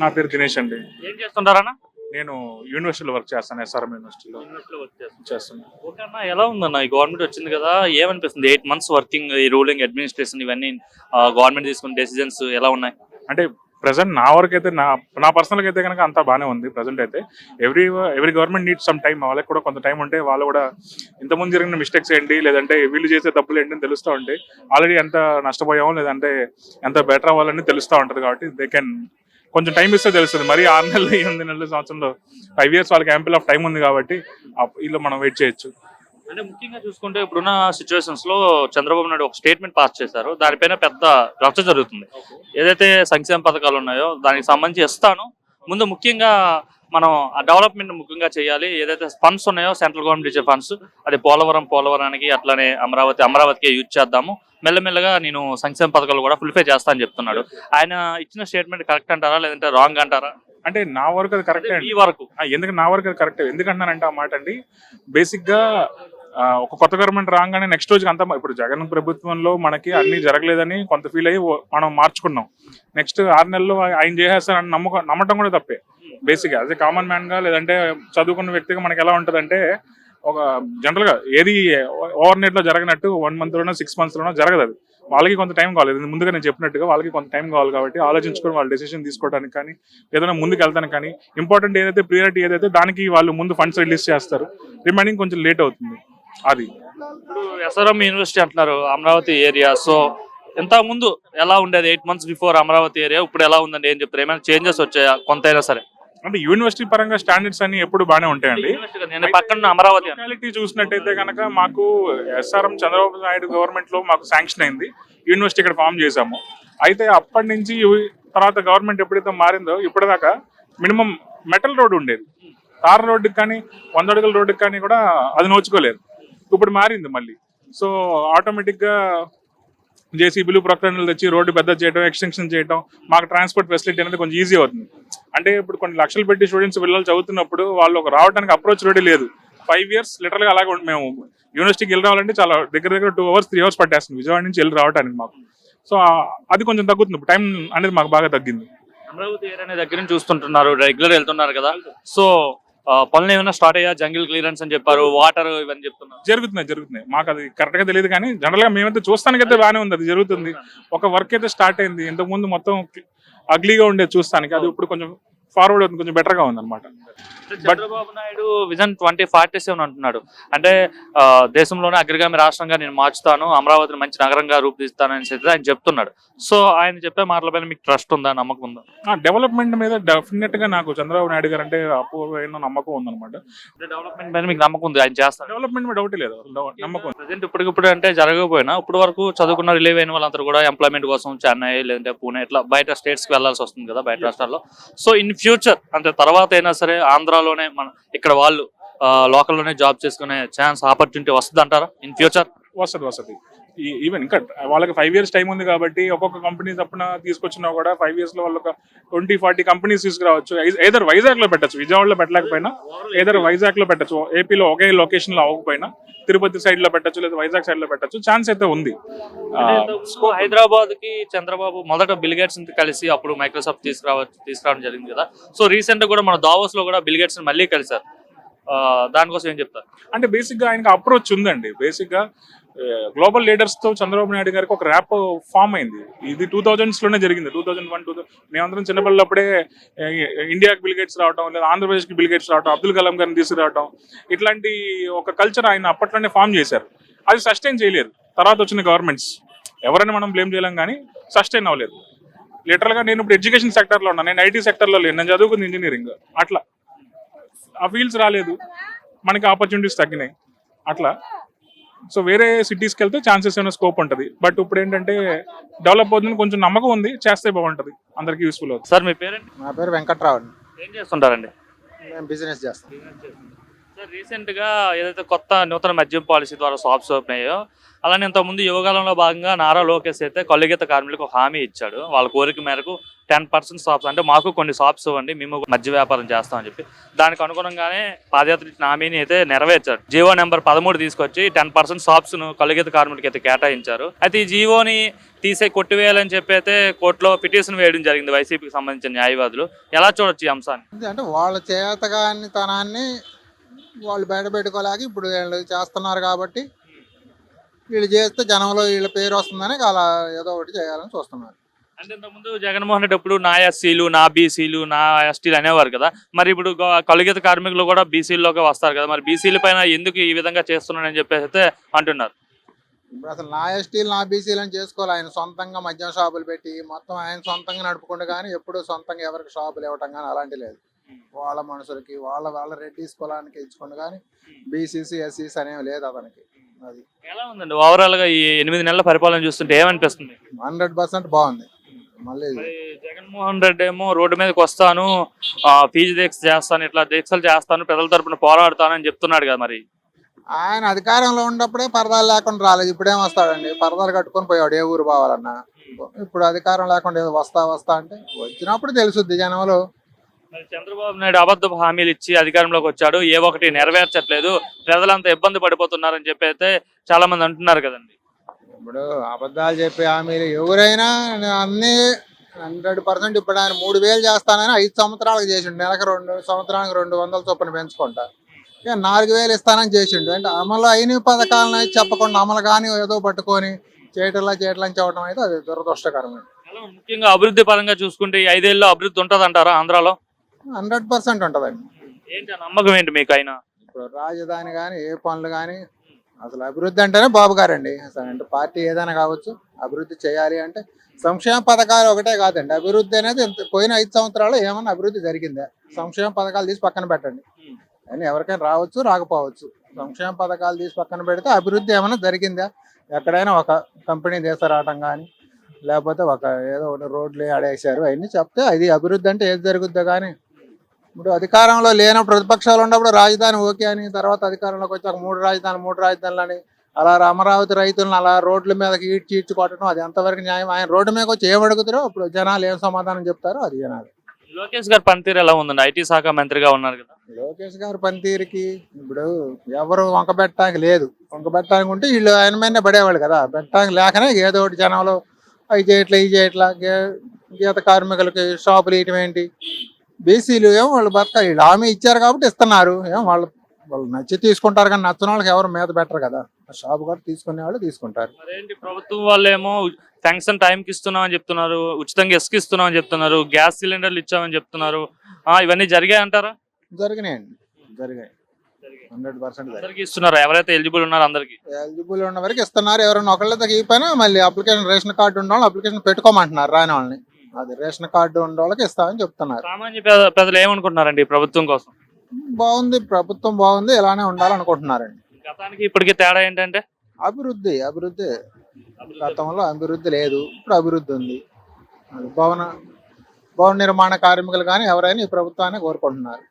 నా పేరు దినేష్ అండి. ఏం చేస్తుంటారన్నా నేను యూనివర్సిటీలో వర్క్ చేస్తాను ఎస్ఆర్ఎం యూనివర్సిటీలో. చేస్తున్నాను ఓకే అన్న ఎలా ఉందన్న? ఈ గవర్నమెంట్ వచ్చింది కదా ఏమనిపిస్తుంది? ఎయిట్ మంత్స్ వర్కింగ్ ఈ రూలింగ్ అడ్మినిస్ట్రేషన్ ఇవన్నీ గవర్నమెంట్ తీసుకున్న డెసిజన్స్ ఎలా ఉన్నాయి? అంటే ప్రజెంట్ నా వరకు అయితే నా నా పర్సనల్ అయితే కనుక అంతా బాగానే ఉంది. ప్రజెంట్ అయితే every every government need some time వాళ్ళకి కూడా కొంత టైం ఉంటే వాళ్ళు కూడా ఇంతకుముందు జరిగిన మిస్టేక్స్ ఏంటి? లేదంటే వీళ్ళు చేసే తప్పులు ఏంటి అని తెలుస్తూ ఉంటాయి ఆల్రెడీ ఎంత నష్టపోయామో లేదంటే ఎంత బెటర్ అవ్వాలని తెలుస్తూ ఉంటుంది కాబట్టి దే కెన్ కొంచెం టైం ఇస్తే తెలుస్తుంది. మరి ఆరు నెలలు ఎనిమిది నెలల సంవత్సరంలో ఫైవ్ ఇయర్స్ వాళ్ళకి యాంపిల్ ఆఫ్ టైం ఉంది కాబట్టి వీళ్ళు మనం వెయిట్ చేయొచ్చు. అంటే ముఖ్యంగా చూసుకుంటే ఇప్పుడున్న సిచ్యువేషన్స్లో చంద్రబాబు నాయుడు ఒక స్టేట్మెంట్ పాస్ చేశారు. దానిపైన పెద్ద రచ్చ జరుగుతుంది. ఏదైతే సంక్షేమ పథకాలు ఉన్నాయో దానికి సంబంధించి ఇస్తాను. ముందు ముఖ్యంగా మనం ఆ డెవలప్మెంట్ ముఖ్యంగా చేయాలి. ఏదైతే ఫండ్స్ ఉన్నాయో సెంట్రల్ గవర్నమెంట్ ఇచ్చే ఫండ్స్ అది పోలవరం పోలవరానికి అట్లానే అమరావతి అమరావతికి యూజ్ చేద్దాము. మెల్లమెల్లగా నేను సంక్షేమ పథకాలు కూడా ఫుల్ఫిల్ చేస్తా అని చెప్తున్నాడు. ఆయన ఇచ్చిన స్టేట్మెంట్ కరెక్ట్ అంటారా లేదంటే రాంగ్ అంటారా? అంటే నా వరకు అది కరెక్టే అండి. ఈ వరకు. ఎందుకు నా వరకు అది కరెక్ట్ ఎందుకంటున్నానంటే ఆ మాట అండి బేసిక్గా ఒక కొత్త గవర్నమెంట్ రాగానే నెక్స్ట్ రోజుకి అంతా ఇప్పుడు జగన్ ప్రభుత్వంలో మనకి అన్ని జరగలేదని కొంత ఫీల్ అయ్యి మనం మార్చుకున్నాం. నెక్స్ట్ ఆరు నెలల్లో ఆయన చేసేస్తారని నమ్మకం నమ్మటం కూడా తప్పే. బేసిక్గా అదే కామన్ మ్యాన్గా లేదంటే చదువుకున్న వ్యక్తిగా మనకి ఎలా ఉంటదంటే ఒక జనరల్గా ఏది ఓవర్ నైట్లో జరగనట్టు వన్ మంత్ లోనో సిక్స్ మంత్స్ లోనో జరగదు అది. వాళ్ళకి కొంత టైం కావాలి. ముందుగా నేను చెప్పినట్టుగా వాళ్ళకి కొంత టైం కావాలి కాబట్టి ఆలోచించుకొని వాళ్ళు డెసిషన్ తీసుకోవడానికి కానీ ఏదైనా ముందుకు వెళ్తానికి కానీ ఇంపార్టెంట్ ఏదైతే ప్రియారిటీ ఏదైతే దానికి వాళ్ళు ముందు ఫండ్స్ రిలీజ్ చేస్తారు రిమైనింగ్ కొంచెం లేట్ అవుతుంది. అది. ఎస్ఆర్ఎం యూనివర్సిటీ అంటున్నారు అమరావతి ఏరియా. సో ఇంత ముందు ఎలా ఉండేది? Eight months before Amaravati area ఇప్పుడు ఎలా ఉందండి? ఏం చెప్తారు? ఏమైనా చేంజెస్ వచ్చాయా? కొంతైనా సరే. అంటే యూనివర్సిటీ పరంగా స్టాండర్డ్స్ అన్ని ఎప్పుడు బాగానే ఉంటాయండి. నేను పక్కన అమరావతి చూసినట్టయితే కనుక మాకు ఎస్ఆర్ఎం చంద్రబాబు నాయుడు గవర్నమెంట్లో మాకు శాంక్షన్ అయింది. యూనివర్సిటీ ఇక్కడ ఫామ్ చేశాము. అయితే అప్పటి నుంచి తర్వాత గవర్నమెంట్ ఎప్పుడైతే మారిందో ఇప్పటిదాకా మినిమం మెటల్ రోడ్ ఉండేది. తార్ రోడ్డుకి కానీ వంద అడుగుల రోడ్డుకి కానీ కూడా అది నోచుకోలేదు. ఇప్పుడు మారింది మళ్ళీ. సో ఆటోమేటిక్గా జేసీబీలు ప్రకటనలు తెచ్చి రోడ్డు పెద్ద చేయడం ఎక్స్టెన్షన్ చేయడం మాకు ట్రాన్స్పోర్ట్ ఫెసిలిటీ అనేది కొంచెం ఈజీ అవుతుంది. అంటే ఇప్పుడు కొన్ని లక్షలు పెట్టి స్టూడెంట్స్ పిల్లలు చదువుతున్నప్పుడు వాళ్ళు ఒక రావడానికి అప్రోచ్ రోడ్డే లేదు. ఫైవ్ ఇయర్స్ లిటరల్గా అలాగే. మేము యూనివర్సిటీకి వెళ్ళి రావాలంటే చాలా దగ్గర దగ్గర టూ అవర్స్ త్రీ అవర్స్ పట్టేస్తుంది. విజయవాడ నుంచి వెళ్ళి రావడానికి మాకు. సో అది కొంచెం తగ్గుతుంది. టైం అనేది మాకు బాగా తగ్గింది. అమరావతి ఏరియా అనే దగ్గర నుంచి చూస్తుంటున్నారు రెగ్యులర్ వెళ్తున్నారు కదా. సో పనులు ఏమైనా స్టార్ట్ అయ్యా? జంగిల్ క్లియరెన్స్ అని చెప్పారు వాటర్ ఇవన్నీ చెప్తున్నారు. జరుగుతున్నాయి జరుగుతున్నాయి. మాకు అది కరెక్ట్గా తెలియదు కానీ జనరల్గా మేమైతే చూస్తానికైతే బాగానే ఉంది. అది జరుగుతుంది. ఒక వర్క్ అయితే స్టార్ట్ అయింది. ఇంతకు ముందు మొత్తం అగ్లీగా ఉండేది చూస్తానికి. అది ఇప్పుడు కొంచెం ఫార్వర్డ్ అవుతుంది కొంచెం బెటర్గా ఉంది అనమాట Chandrababu Naidu vision twenty forty seven అంటున్నాడు. అంటే దేశంలోనే అగ్రగామి రాష్ట్రంగా నేను మార్చుతాను అమరావతిని మంచి నగరంగా రూపుదిస్తానని చెప్పి ఆయన చెప్తున్నాడు. సో ఆయన చెప్పే మాటలపైన మీకు ట్రస్ట్ ఉందా నమ్మకం ఉందా? డెవలప్మెంట్ మీద డెఫినెట్గా నాకు చంద్రబాబు నాయుడు గారు అంటే అపూర్వమైన నమ్మకం ఉందన్నమాట. డెవలప్మెంట్ పైన మీకు నమ్మకం ఉంది? ఆయన చేస్తాడు. డెవలప్మెంట్ మీద డౌట్ లేదు నమ్మకం. ఉంది. ప్రజెంట్ ఇప్పటికిప్పుడు అంటే జరగకపోయినా ఇప్పుడు వరకు చదువుకున్న రిలీవ్ అయిన వాళ్ళందరూ కూడా ఎంప్లాయ్మెంట్ కోసం చెన్నై లేదంటే పూణే ఇట్లా బయట స్టేట్స్కి వెళ్ళాల్సి వస్తుంది కదా బయట రాష్ట్రాల్లో. So in future. అంటే తర్వాత అయినా సరే ఆంధ్రాలోనే మన ఇక్కడ వాళ్ళు లోకల్లోనే జాబ్ చేసుకునే ఛాన్స్ ఆపర్చునిటీ వస్తుంది అంటారా ఇన్ ఫ్యూచర్? వస్తుంది వస్తుంది. ఈవెన్ ఇంకా వాళ్ళకి ఫైవ్ ఇయర్స్ టైం ఉంది కాబట్టి ఒక్కొక్క కంపెనీ తప్పున తీసుకొచ్చినా కూడా ఫైవ్ ఇయర్స్లో వాళ్ళు ఒక ట్వంటీ ఫార్టీ కంపెనీస్ తీసుకురావచ్చు ఏదర్ వైజాగ్లో పెట్టచ్చు విజయవాడలో పెట్టలేకపోయినా ఏదర్ వైజాగ్లో పెట్టచ్చు ఏపీలో ఒకే లొకేషన్లో అవ్వకపోయినా తిరుపతి సైడ్లో పెట్టచ్చు లేదా వైజాగ్ సైడ్లో పెట్టచ్చు ఛాన్స్ అయితే ఉంది. హైదరాబాద్కి చంద్రబాబు మొదట బిల్ గేట్స్ కలిసి అప్పుడు మైక్రోసాఫ్ట్ తీసుకురావచ్చు తీసుకురావడం జరిగింది కదా. సో రీసెంట్గా కూడా మన దావోస్లో కూడా బిల్ గేట్స్ మళ్ళీ కలిసారు దానికోసం ఏం చెప్తారు? అంటే బేసిక్గా ఆయనకి అప్రోచ్ ఉందండి. బేసిక్గా గ్లోబల్ లీడర్స్తో చంద్రబాబు నాయుడు గారికి ఒక ర్యాప్ ఫామ్ అయింది. ఇది టూ థౌజండ్స్లోనే జరిగింది. టూ థౌజండ్ వన్ టూ మేమందరం చిన్నపిల్లప్పుడే ఇండియాకి బిల్గేట్స్ రావడం లేదా ఆంధ్రప్రదేశ్కి బిల్గేట్స్ రావడం అబ్దుల్ కలాం గారిని తీసుకురావడం ఇట్లాంటి ఒక కల్చర్ ఆయన అప్పట్లోనే ఫామ్ చేశారు. అది సస్టైన్ చేయలేదు. తర్వాత వచ్చిన గవర్నమెంట్స్ ఎవరైనా మనం బ్లేమ్ చేయలేం కానీ సస్టైన్ అవ్వలేదు. లిటరల్గా నేను ఇప్పుడు ఎడ్యుకేషన్ సెక్టర్లో ఉన్నాను నేను ఐటీ సెక్టర్లో లేను. నేను చదువుకుంది ఇంజనీరింగ్ అట్లా. ఆ ఫీల్డ్స్ రాలేదు. మనకి ఆపర్చునిటీస్ తగ్గినాయి. అట్లా. సో వేరే సిటీస్కి వెళ్తే ఛాన్సెస్ ఏమైనా స్కోప్ ఉంటుంది. బట్ ఇప్పుడు ఏంటంటే డెవలప్ అవుతుంది కొంచెం నమ్మకం ఉంది చేస్తే బాగుంటుంది. అందరికి యూస్ఫుల్ అవుతుంది. సార్ మీ పేరెంట్ నా పేరు వెంకట్రావు అండి. ఏం చేస్తుంటారండి? మేము బిజినెస్ చేస్తాం. సార్ రీసెంట్గా ఏదైతే కొత్త నూతన మద్యం పాలసీ ద్వారా షాప్స్ ఓపెన్ అయ్యో అలానే ఇంతకుముందు యువకాలంలో భాగంగా నారా లోకేష్ అయితే కళ్ళుగీత కార్మికులకు హామీ ఇచ్చాడు. వాళ్ళ కోరిక మేరకు టెన్ పర్సెంట్ షాప్స్ అంటే మాకు కొన్ని షాప్స్ ఇవ్వండి మేము మద్య వ్యాపారం చేస్తామని చెప్పి దానికి అనుగుణంగానే పాదయాత్ర ఇచ్చిన హామీని అయితే నెరవేర్చారు. జీవో నెంబర్ పదమూడు తీసుకొచ్చి టెన్ పర్సెంట్ షాప్స్ను కార్మికులకి అయితే కేటాయించారు. అయితే ఈ జీవోని తీసే కొట్టివేయాలని చెప్పి అయితే కోర్టులో పిటిషన్ వేయడం జరిగింది వైసీపీకి సంబంధించిన న్యాయవాదులు. ఎలా చూడొచ్చు ఈ అంశాన్ని? అంటే వాళ్ళ చేతగాని తనాన్ని వాళ్ళు బయట పెట్టుకోలేక ఇప్పుడు వీళ్ళు చేస్తున్నారు కాబట్టి వీళ్ళు చేస్తే జనంలో వీళ్ళ పేరు వస్తుందని అలా ఏదో ఒకటి చేయాలని చూస్తున్నారు. అంటే ఇంతకుముందు జగన్మోహన్ రెడ్డి అప్పుడు నా ఎస్సీలు నా బీసీలు నా ఎస్టీలు అనేవారు కదా? మరి ఇప్పుడు కలుగిత కార్మికులు కూడా బీసీల్లోకి వస్తారు కదా? మరి బీసీల పైన ఎందుకు ఈ విధంగా చేస్తున్నాడని చెప్పేసి అయితే అంటున్నారు. ఇప్పుడు అసలు నా ఎస్టీలు నా బీసీలు అని చేసుకోవాలి. ఆయన సొంతంగా మద్యం షాపులు పెట్టి మొత్తం ఆయన సొంతంగా నడుపుకుంటూ కానీ ఎప్పుడు సొంతంగా ఎవరికి షాపులు ఇవ్వటం కానీ అలాంటి లేదు. వాళ్ళ మనుషులకి వాళ్ళ వాళ్ళ రెడ్డిస్ కులానికి ఇచ్చుకుంటూ కానీ బీసీసీ ఎస్సీస్ అనేవి లేదు అతనికి. అది. ఎలా ఉందండి? ఓవరాల్గా ఈ ఎనిమిది నెలల పరిపాలన చూస్తుంటే ఏమనిపిస్తుంది? హండ్రెడ్ పర్సెంట్ బాగుంది. మళ్ళీ మరి జగన్మోహన్ రెడ్డి ఏమో రోడ్డు మీదకి వస్తాను ఆ, ఫీజు దీక్ష చేస్తాను ఇట్లా దీక్షలు చేస్తాను ప్రజల తరపున పోరాడతాను అని చెప్తున్నాడు కదా మరి. ఆయన అధికారంలో ఉన్నప్పుడే పరదాలు లేకుండా రాలేదు. ఇప్పుడేం వస్తాడండి? పరదాలు కట్టుకొని పోయాడు ఏ ఊరు పోవాలన్నా? ఇప్పుడు అధికారం లేకుండా ఏదో వస్తా వస్తా అంటే వచ్చినప్పుడు తెలుసుద్ది జనంలో. మరి చంద్రబాబు నాయుడు అబద్ధపు హామీలు ఇచ్చి అధికారంలోకి వచ్చాడు. ఏ ఒకటి నెరవేర్చట్లేదు. ప్రజలంతా ఇబ్బంది పడిపోతున్నారని చెప్పి అయితే చాలా మంది అంటున్నారు కదండి. ఇప్పుడు అబద్ధాలు చెప్పే హామీలు ఎవరైనా అన్ని హండ్రెడ్ పర్సెంట్ ఇప్పుడు ఆయన మూడు వేలు చేస్తానని ఐదు సంవత్సరాలకు చేసిండు. నెలకు రెండు సంవత్సరానికి రెండు వందల చొప్పున పెంచుకుంటా. ఇక నాలుగు వేలు ఇస్తానని చేసిండు. అంటే అమలు అయిన పథకాలను చెప్పకుండా అమలు కానీ ఏదో పట్టుకొని చేయటంలా చేయటం చెప్పడం అయితే అది దురదృష్టకరమే? ముఖ్యంగా అభివృద్ధి పరంగా చూసుకుంటే ఐదేళ్ళలో అభివృద్ధి ఉంటుంది అంటారా ఆంధ్రాలో? హండ్రెడ్ పర్సెంట్ ఉంటుందండి. ఏంటి ఆ నమ్మకం ఏంటి మీకు అయినా ఇప్పుడు రాజధాని కానీ ఏ పనులు కానీ అసలు అభివృద్ధి అంటేనే బాబు గారండి. అసలు అంటే పార్టీ ఏదైనా కావచ్చు అభివృద్ధి చేయాలి అంటే సంక్షేమ పథకాలు ఒకటే కాదండి. అభివృద్ధి అనేది పోయిన ఐదు సంవత్సరాలు ఏమన్నా అభివృద్ధి జరిగిందా? సంక్షేమ పథకాలు తీసి పక్కన పెట్టండి. కానీ ఎవరికైనా రావచ్చు రాకపోవచ్చు. సంక్షేమ పథకాలు తీసి పక్కన పెడితే అభివృద్ధి ఏమైనా జరిగిందా? ఎక్కడైనా ఒక కంపెనీ తీసుకురావటం కానీ లేకపోతే ఒక ఏదో ఒకటి రోడ్లు ఆడేసారు అవన్నీ చెప్తే అది అభివృద్ధి అంటే ఏది జరుగుద్దో కానీ ఇప్పుడు అధికారంలో లేనప్పుడు ప్రతిపక్షాలు ఉన్నప్పుడు రాజధాని ఓకే అని తర్వాత అధికారంలోకి వచ్చాక మూడు రాజధానులు మూడు రాజధానులు అని అలా అమరావతి రైతులను అలా రోడ్ల మీదకి ఈడ్చి కొట్టడం అది ఎంతవరకు న్యాయం? ఆయన రోడ్డు మీదకి వచ్చి ఏం అడుగుతారో అప్పుడు జనాలు ఏం సమాధానం చెప్తారో అది జనాలు. లోకేష్ గారి పనితీరు ఎలా ఉందండి? ఐటీ శాఖ మంత్రిగా ఉన్నారు కదా. లోకేష్ గారి పనితీరుకి ఇప్పుడు ఎవరు వంక పెట్టడానికి లేదు. వంక పెట్టడానికి ఉంటే వీళ్ళు ఆయన మీదనే పడేవాళ్ళు కదా. పెట్టడానికి లేకనే ఏదో ఒకటి జనంలో అవి చేయట్లా ఇవి చేయట్లా గే- గీత కార్మికులకి షాపులు ఇయటం ఏంటి బీసీలు ఏమో వాళ్ళు బతక వీళ్ళు హామీ ఇచ్చారు కాబట్టి ఇస్తున్నారు. ఏం వాళ్ళు వాళ్ళు నచ్చి తీసుకుంటారు కానీ నచ్చిన వాళ్ళకి ఎవరు మీద పెట్టరు కదా. షాప్ కూడా తీసుకునే వాళ్ళు తీసుకుంటారు. మరేంటి ప్రభుత్వం వాళ్ళు ఏమో శాంక్షన్ టైంకి ఇస్తున్నాం అని చెప్తున్నారు ఉచితంగా ఇసుక ఇస్తున్నాం అని చెప్తున్నారు గ్యాస్ సిలిండర్లు ఇచ్చామని చెప్తున్నారు. ఆ, ఇవన్నీ జరిగాయి అంటారా? జరిగినాయండి. జరిగాయి. హండ్రెడ్ పర్సెంట్ అందరికి ఇస్తున్నారు? ఎవరైతే ఎలిజిబుల్ ఉన్నారో అందరికి? ఎలిజిబుల్ ఉన్న వరకు ఇస్తున్నారు. ఎవరైనా ఒకళ్ళ తగ్గిపోయినా మళ్ళీ అప్లికేషన్ రేషన్ కార్డు ఉన్న వాళ్ళు అప్లికేషన్ పెట్టుకోమంటున్నారు రాని వాళ్ళని. అది రేషన్ కార్డు ఉన్న వాళ్ళకి ఇస్తామని చెప్తున్నారు. సామాన్య పేద- ప్రజలు ఏమనుకుంటున్నారండి ఈ ప్రభుత్వం కోసం? బాగుంది ప్రభుత్వం బాగుంది ఇలానే ఉండాలనుకుంటున్నారండి. గతానికి ఇప్పటికి తేడా ఏంటంటే? అభివృద్ధి అభివృద్ధి. గతంలో అభివృద్ధి లేదు ఇప్పుడు అభివృద్ధి ఉంది. అది భవన భవన నిర్మాణ కార్మికులు కానీ ఎవరైనా ఈ ప్రభుత్వాన్ని కోరుకుంటున్నారు.